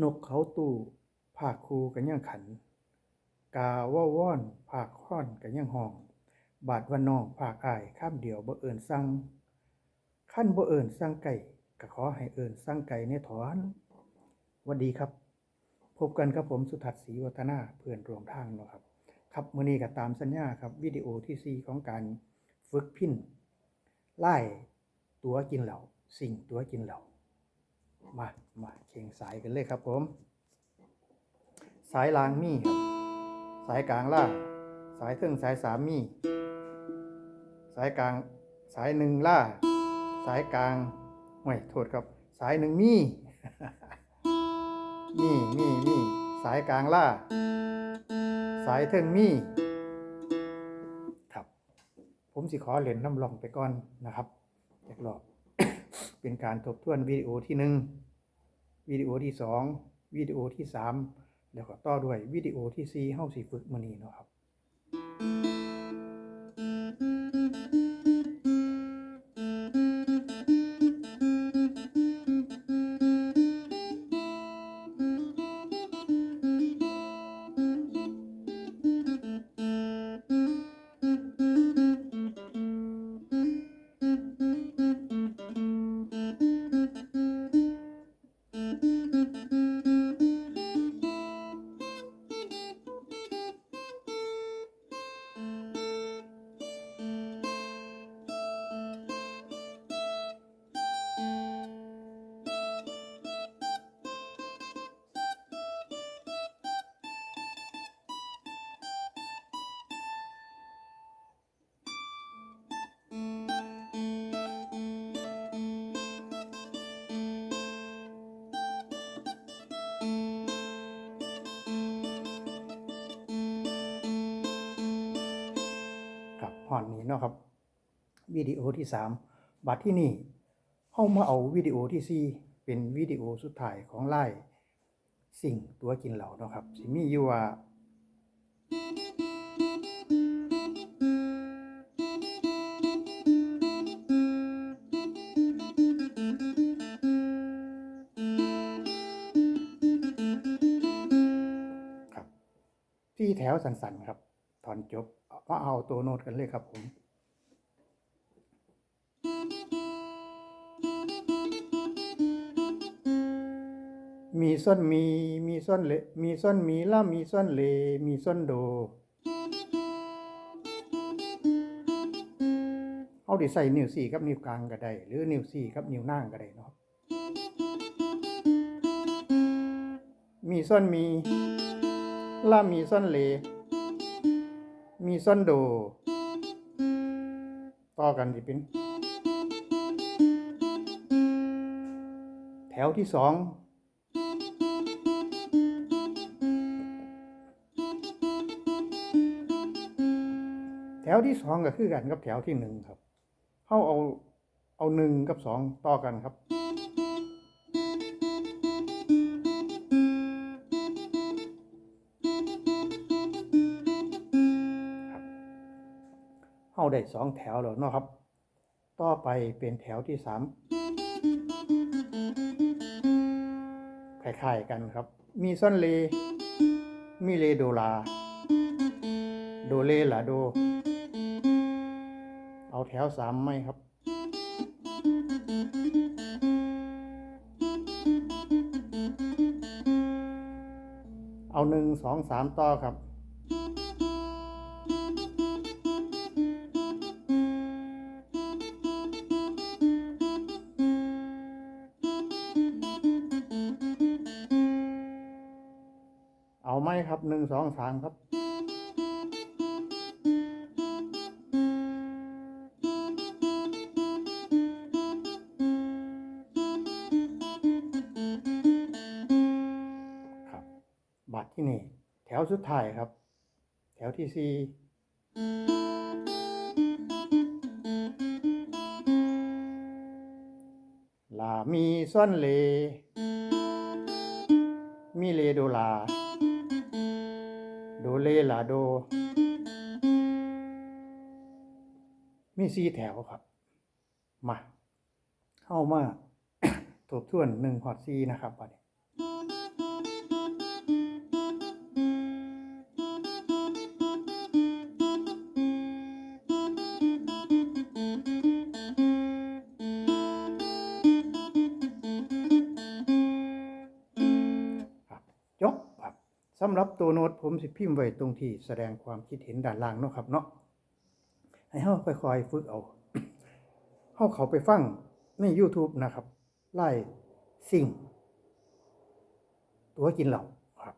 นกเขาตู่ภาคคูกันยังขัน กาว่าว่อนภาคค่อนกันยังห้อง บาดว่าน้องภาคอายข้ามเดียวบ่เอิ้นสั่งขั้นบ่เอิ้นสั่งไก่ก็ขอให้เอิ้นสั่งไก่ในถอนวัสดีครับ พบกันครับผมสุทัศน์ศรีวัฒนาเพื่อนร่วมทางเนาะครับ ครับมื้อนี้ก็ตามสัญญาครับวิดีโอที่ 4 ของการฝึกพินไล่ตัวกินเหล่าสิ่งตัวกินเหล่า มามาเข่งสายกันเลยครับผม สายลางมีครับสายกลางล่าสายเทิงสายสามมี สายกลางสายหนึ่งล่า สายกลางห่วยโทษครับ สายหนึ่งมีมีมีมีสายกลางล่า สายเทิงมีครับ ผมสิขอเล่นน้ำลองไปก่อนนะครับจากรอบ เป็นการทบทวนวิดีโอที่หนึ่งวิดีโอที่สองวิดีโอที่สามแล้วก็ต่อด้วยวิดีโอที่สี่เฮาสิฝึกมื้อนี้เนาะครับ อนนี้เนาะครับวิดีโอที่สามบัดที่นี่เข้ามาเอาวิดีโอที่สี่เป็นวิดีโอสุดท้ายของไล่สิ่งตัวกินเหล่าเนาะครับสิมีอยู่ว่าครับที่แถวสันๆครับ ตอนจบ มาเอาตัวโน้ตกันเลยครับผมมีส้นมีมีส้นเลมีส้นมีล่ามีส้นเลมีส้นโดเอาดิใส่นิ้วสี่กับนิ้วกลางก็ได้หรือนิ้วสี่กับนิ้วนางก็ได้เนาะครับมีส้นมีล่ามีส้นเล มีส้นโด ต่อกันสิเป็น แถวที่สองแถวที่สองก็คือกันกับแถวที่หนึ่งครับ เขาเอาเอาหนึ่งกับสองต่อกันครับาได้สองแถวแล้วเนาะครับ ต่อไปเป็นแถวที่สามคล้ายๆกันครับ มีส้นเล มีเลโดลา โดเลลาโด เอาแถวสามไหมครับเอาหนึ่งสองสามต่อครับ ครับหนึ่งสองสามครับ ครับบัตรที่นี่ แถวสุดท้ายครับ แถวที่สี่ลา มีส้นเล มีเลโดลาโดเล ลาโด มีสี่แถวครับ มา เข้ามาทบทวนหนึ่งพอดซีนะครับบัดนี้ำหรับตัวโน้ตผมสิพิมพ์ไว้ตรงที่แสดงความคิดเห็นด้านล่างเนาะครับเนาะให้เฮาค่อยๆฝึกเอาเฮาเขาไปฟังใน YouTube นะครับ ไล่สิ่ง ตัวกินเหล่าครับ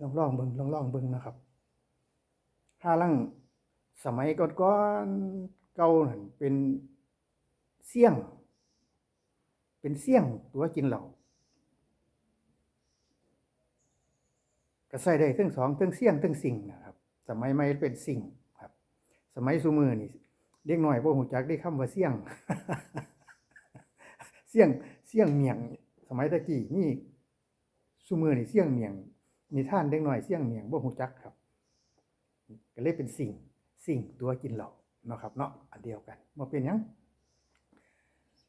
ลองลองเบิ่งลองลองเบิ่งนะครับห้าลังสมัยก่อนๆเก่านั่นเป็นเสี่ยง เป็นเสี่ยงตัวกินเหล่า ก็ใส่ได้ทั้งสองทั้งเสี่ยงทั้งสิ่งนะครับ สมัยใหม่เป็นสิ่งครับ สมัยซุมือนี่เด็กน้อยบ่ฮู้จักได้คำว่าเสี่ยง เสี่ยงเสี่ยงเมียง สมัยตะกี้นี่ซุมือนี่เสี่ยงเมียงนิทานเด็กน้อยเสี่ยงเมียงบ่ฮู้จักครับ ก็เลยเป็นสิ่ง สิ่งตัวกินเหล่าเนาะครับเนาะอันเดียวกันบ่เป็นยัง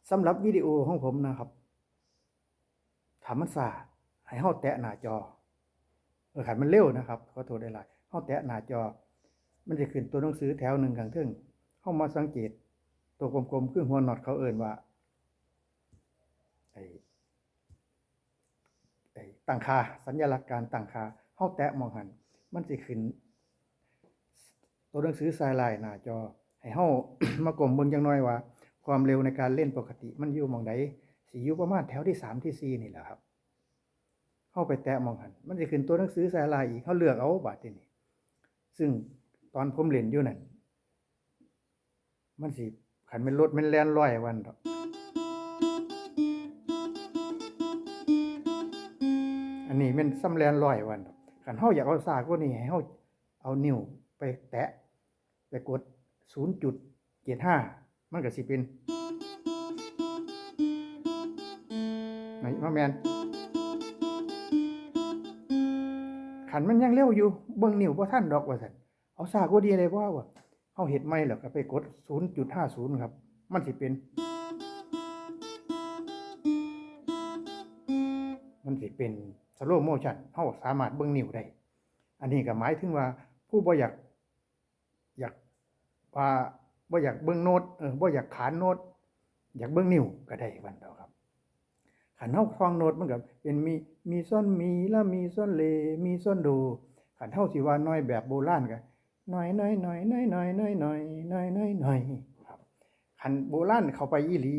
สำหรับวิดีโอของผมนะครับถามมันซาให้เฮาแตะหน้าจอ เออขันมันเร็วนะครับขอโทษได้หลายเฮาแตะหน้าจอ มันจะขึ้นตัวหนังสือแถวหนึ่งข้างทึ่งเฮามาสังเกต ตัวกลมๆคือหัวน็อตเขาเอ่นว่าไอ้ไอ้ตั้งคาสัญลักษณ์การตั้งคาเฮาแตะมองหัน มันสิขึ้น ตัวหนังสือสายลายหน้าจอ ให้เฮามากลมเบิ่งจังน้อยว่า ความเร็วในการเล่นปกติ มันอยู่มองใดสิอยู่ประมาณแถวที่สามที่สี่นี่แหละครับ เข้าไปแตะมองหันมันจะขึ้นตัวหนังสือสายลายอีกเขาเลือกเอาบาดทีนี้ซึ่งตอนผมเล่นอยู่นั่นมันสิขันเป็นรถมันแลนร้อยวันดอกอันนี้มันซ้ำแลนร้อยวันดอกขันเฮาอยากเอาซากว่านี่ให้เฮาเอานิ้วไปแตะไปกด0.75มันก็สิเป็นไหนมาแมน ขันมันยังเร็วอยู่เบิ่งนิ้วบ่ทันดอกว่าซั่นเอาซากว่าดีเลยบ่าว่าเฮาเฮ็ดใหม่แล้วก็ไปกด 0.50 ครับ มันสิเป็น มันสิเป็นสโลโมชันเฮาสามารถเบิ่งนิ้วได้ อันนี้ก็หมายถึงว่าผู้บ่อยากอยากว่าบ่อยากเบิ่งโน้ตเออบ่อยากขานโน้ตอยากเบิ่งนิ้วก็ได้วันเดียวครับ ขันเฮาฟังโนดมันกับเป็นมีมีส้นมีแล้วมีส้นเลมีส้นดู ขันเท่าสีว่าน้อยแบบโบราณกัน้อยน้อยน้อยน้อยน้อยน้อยน้อยน้อยน้อยน้อยครับขันโบราณเข้าไปอีหลี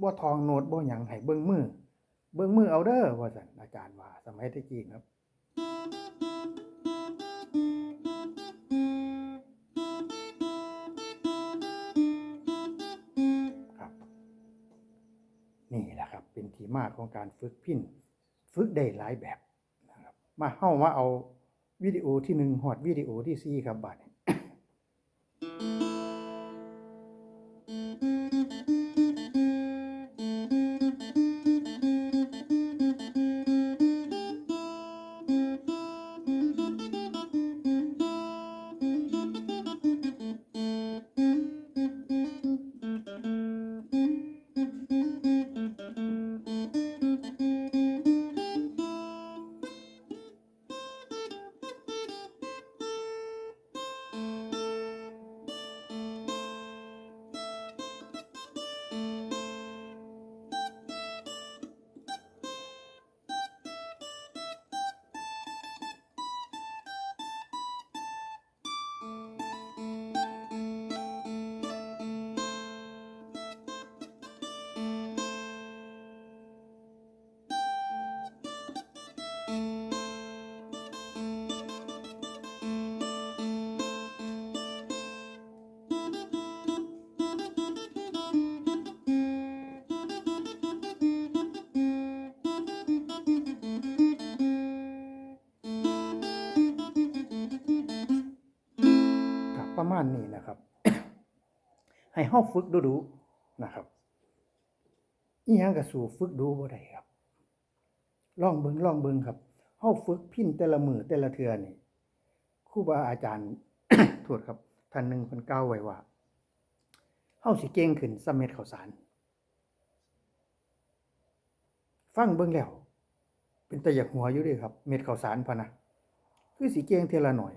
บ่ทองโนดบ่หยังให้เบิ่งมือเบิ่งมือเอาเด้อว่าสั่นอาจารย์ว่าสมัยตะกี้ครับ ที่มาของการฝึกพินฝึกได้หลายแบบนะครับมาเข้ามาเอาวิดีโอที่หนึ่งหอดวิดีโอที่สี่ครับบัด มาณนี้นะครับ ให้เฮาฝึกดูดูนะครับอีหยังก็สู่ฝึกดูบ่ได้ครับลองเบิงลองเบิงครับเฮาฝึกพินแต่ละมือแต่ละเทือนี่ครูบาอาจารย์โทษครับท่านหนึ่งเพิ่นกล่าวไว้ว่าเฮาสิเก่งขึ้นสำเม็ดข้าวสาร ฟังเบิ่งแล้ว เป็นตะอยากหัวอยู่ด้ครับ เม็ดข้าวสารพะนะ คือสิเก่งเทละหน่อย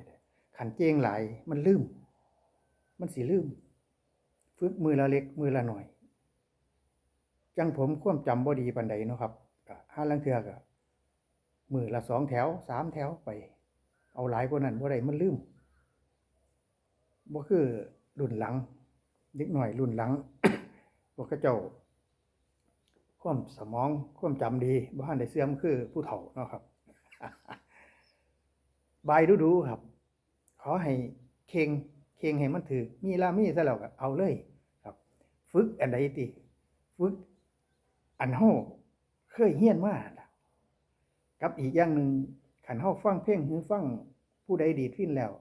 ขันเก่งหลายมันลืม มันสิลืม ฝึกมือละเล็กมือละหน่อย จังผมความจำบ่ดีปานใดเนาะครับห้าลังเทือก็มือละสองแถวสามแถวไป เอาหลายกว่านั้นบ่ได้มันลืมบ่คือรุ่นหลังเด็กหน่อยรุ่นหลังพวกเขาเจ้าควมสมองควมจำดีบ่ทันได้เสื่อมคือผู้เฒ่าเนาะครับบายดูๆครับ ขอให้เข่ง เข่งให้มันถือมีลามีซะแล้วก็เอาเลยครับ ฝึกอันใดติฝึกอันเฮาเคยเฮียนมาล่ะกับอีกอย่างหนึ่งขันเฮาฟังเพลงหรือฟังผู้ใดดีดพินแล้ว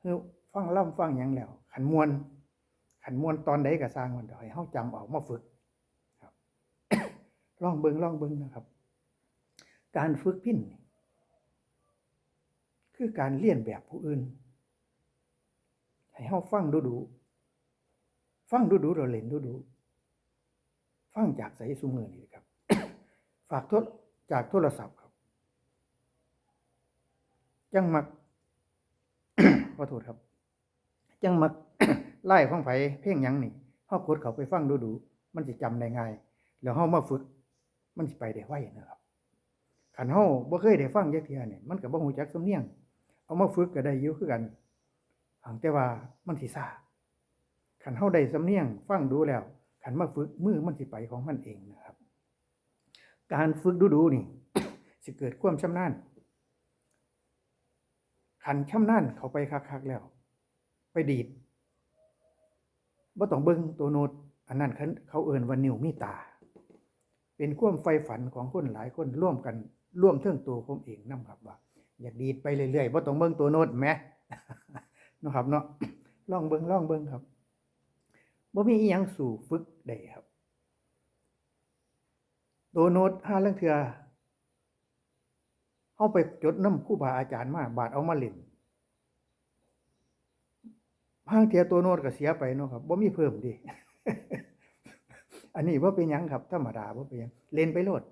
หรือฟังล่ำฟังหยังแล้ว ขันมวนขันมวนตอนใดก็สร้างมันเถอะให้เฮาจำเอามาฝึกครับลองเบิงลองเบิงนะครับ การฝึกพินนี่คือการเลียนแบบผู้อื่น ให้เฮาฟังดูดูๆฟังดูดูๆเราเล่นดูดูๆฟังจากใสสุมือนี่ครับ ฝากโทษจากโทรศัพท์ครับ จังมักขอโทษครับ จังมักไล่ของไผเพลงยังนี่เฮากดเขาไปฟังดูดูๆมันสิจำได้ง่าย แล้วเฮามาฝึก มันสิไปได้ไวนะครับคันเฮาบ่เคยได้ฟังจักเที่ยเนี่ยมันก็บ่ฮู้จักสำเนียง เอามาฝึกก็ได้อยู่คือกัน แต่ว่ามันสิซ่าคันเฮาได้สำเนียงฟังดูแล้วคันมาฝึกมือมันสิไปของมันเองนะครับ การฝึกดูๆนี่สิเกิดความชำนาญคันชำนาญเขาไปคักๆแล้ว ไปดีดบ่ต้องเบิ่งตัวโน้ตอันนั้นเขาเอินว่านิวมีตา เป็นความใฝ่ฝันของคนหลายคนร่วมกันร่วมเทิงตัวผมเองนํครับว่า อยากดีดไปเรื่อยๆบ่ต้องเบิ่งตัวโน้ตแหม นะครับเนาะลองเบิงลองเบิงครับบ่มีอีหยังสู่ฝึกได้ครับตัวโน้ตห้าเรื่องเทือเฮาไปจดน้ำครูบาอาจารย์มาบาดเอามาเล่นห้างเทียตัวโน้ตก็เสียไปเนาะครับบ่มีเพิ่มดิอันนี้บ่เป็นหยังครับธรรมดาบ่เป็นหยังเล่นไปโลด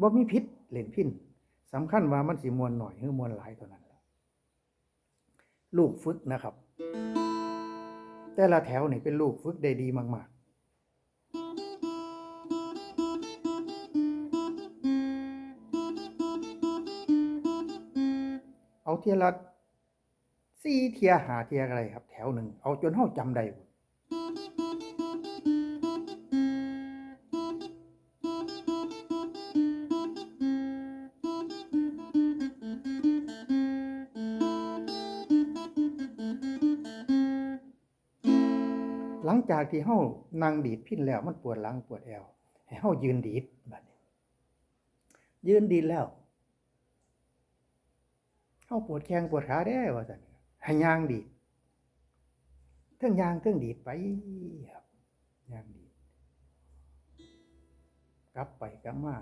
บ่มีพิษเล่นพินสำคัญว่ามันสิมวนหน่อยหรือมวนหลายเท่านั้น ลูกฝึกนะครับ แต่ละแถวนี่เป็นลูกฝึกได้ดีมากๆ เอาเทียละสี่เทียหาเทียอะไรครับ แถวหนึ่งเอาจนเฮาจำได้หมด จากที่เฮานั่งดีดพินแล้วมันปวดหลังปวดแอวให้เฮายืนดีดบัดนี้ยืนดีดแล้วเฮาปวดแข้งปวดขาได้ว่าซั่นให้ย่างดีดเทิงย่างเทิงดีดไปครับย่างดีดกลับไปกลับมา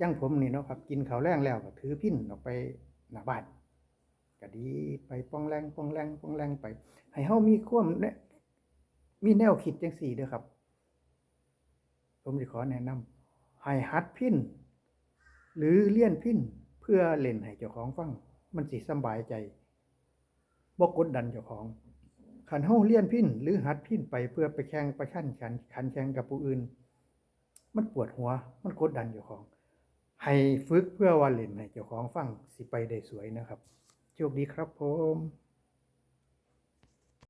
จังผมนี่เนาะครับ กินข้าวแรงแล้วก็ถือพินออกไปหน้าบ้านก็ดีไปป้องแรงป้องแรงป้องแรงไป ให้เฮามีความเนี่ย มีแนวคิดจังสี่เด้อครับ ผมจะขอแนะนำให้หัดพินหรือเลี่ยนพินเพื่อเล่นให้เจ้าของฟัง มันสิสบายใจบ่กดดันเจ้าของขันเฮาเลี่ยนพินหรือหัดพินไปเพื่อไปแข่งประชันขันขันแข่งกับผู้อื่น มันปวดหัว มันกดดันเจ้าของ ให้ฝึกเพื่อว่าเล่นให้เจ้าของฟังสิไปได้สวยนะครับ โชคดีครับผม